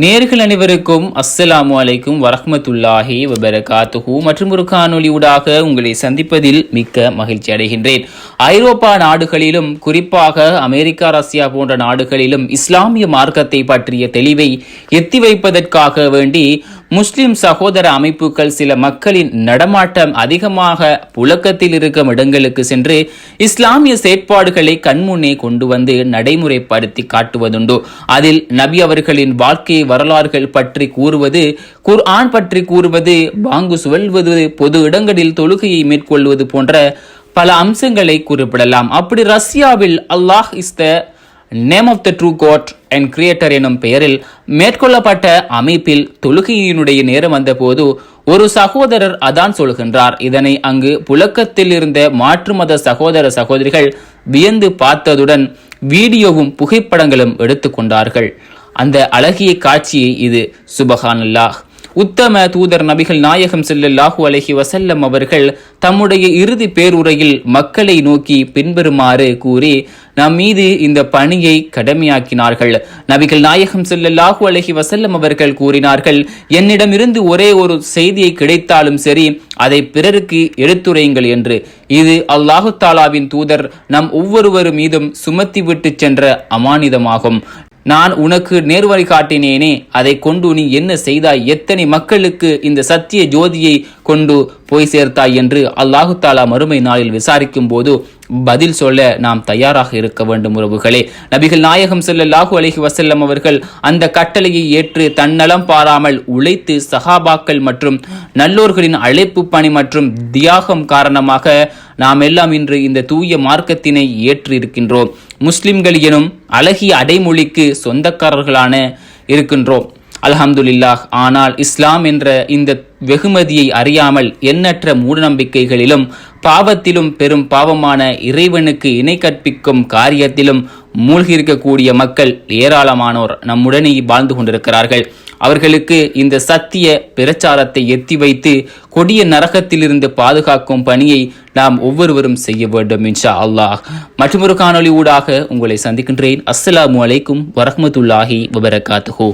நேர்கள் அனைவருக்கும் அஸ்ஸலாமு அலைக்கும் வரஹமத்துல்லாஹி வபரகாத்துஹு. மற்றும் ஒரு காணொளி ஊடாக உங்களை சந்திப்பதில் மிக்க மகிழ்ச்சி அடைகின்றேன். ஐரோப்பா நாடுகளிலும் குறிப்பாக அமெரிக்கா ரஷ்யா போன்ற நாடுகளிலும் இஸ்லாமிய மார்க்கத்தை பற்றிய தெளிவை எத்தி வைப்பதற்காக வேண்டி முஸ்லிம் சகோதர அமைப்புகள் சில மக்களின் நடமாட்டம் அதிகமாக புழக்கத்தில் இருக்கும் இடங்களுக்கு சென்று இஸ்லாமிய செயற்பாடுகளை கண்முன்னே கொண்டு வந்து நடைமுறைப்படுத்தி காட்டுவதுண்டு. அதில் நபி அவர்களின் வாழ்க்கை வரலாறுகள் பற்றி கூறுவது குர்ஆன் பற்றி கூறுவது பாங்கு சுழல்வது பொது இடங்களில் தொழுகையை மேற்கொள்வது போன்ற பல அம்சங்களை குறிப்பிடலாம். அப்படி ரஷ்யாவில் Allah is the name of the true god and creator எனும் பெயரில் மேற்கொள்ளப்பட்ட அமைப்பில் தொழுகையினுடைய நேரம் வந்தபோது ஒரு சகோதரர் அதான் சொல்கின்றார். இதனை அங்கு புழக்கத்தில் இருந்த மாற்று மத சகோதர சகோதரிகள் வியந்து பார்த்ததுடன் வீடியோவும் புகைப்படங்களும் எடுத்துக்கொண்டார்கள் அந்த அழகிய காட்சியை இது. சுபஹானல்லாஹ் உத்தம தூதர் நபிகள் நாயகம் ஸல்லல்லாஹு அலஹி வசல்லம் அவர்கள் தம்முடைய இறுதி பேருரையில் மக்களை நோக்கி பின்வருமாறு கூறி நம் மீது இந்த பணியை கடமையாக்கினார்கள். நபிகள் நாயகம் ஸல்லல்லாஹு அலஹி வசல்லம் அவர்கள் கூறினார்கள் என்னிடமிருந்து ஒரே ஒரு செய்தியை கிடைத்தாலும் சரி அதை பிறருக்கு எடுத்துரையுங்கள் என்று. இது அல்லாஹு தாலாவின் தூதர் நம் ஒவ்வொருவர் மீதும் சுமத்தி விட்டு சென்ற அமானிதமாகும். நான் உனக்கு நேர்வழி காட்டினேனே அதை கொண்டு நீ என்ன செய்தாய்? எத்தனை மக்களுக்கு இந்த சத்திய ஜோதியை கொண்டு போய் சேர்த்தாய் என்று அல்லாஹு தாலா மறுமை நாளில் விசாரிக்கும் போது பதில் சொல்ல நாம் தயாராக இருக்க வேண்டும் உறவுகளே. நபிகள் நாயகம் செல்லல்லாஹு அலஹி வசல்லம் அவர்கள் அந்த கட்டளையை ஏற்று தன்னலம் பாராமல் உழைத்து சஹாபாக்கள் மற்றும் நல்லோர்களின் அழைப்பு பணி மற்றும் தியாகம் காரணமாக நாம் எல்லாம் இன்று இந்த தூய மார்க்கத்தினை ஏற்று இருக்கின்றோம் முஸ்லிம்கள் எனும் அழகிய அடைமொழிக்கு சொந்தக்காரர்களான இருக்கின்றோம். அல்ஹம்துலில்லாஹ். ஆனால் இஸ்லாம் என்ற இந்த வெகுமதியை அறியாமல் எண்ணற்ற மூடநம்பிக்கைகளிலும் பாவத்திலும் பெரும் பாவமான இறைவனுக்கு இணை கற்பிக்கும் காரியத்திலும் மூழ்கியிருக்கக்கூடிய மக்கள் ஏராளமானோர் நம்முடனே வாழ்ந்து கொண்டிருக்கிறார்கள். அவர்களுக்கு இந்த சத்திய பிரச்சாரத்தை எத்தி வைத்து கொடிய நரகத்திலிருந்து பாதுகாக்கும் பணியை நாம் ஒவ்வொருவரும் செய்ய வேண்டும் இன்ஷா அல்லாஹ். மற்றொரு காணொலி ஊடாக உங்களை சந்திக்கின்றேன். அஸ்ஸலாமு அலைக்கும் வரஹ்மத்துல்லாஹி வபரகாத்துஹூ.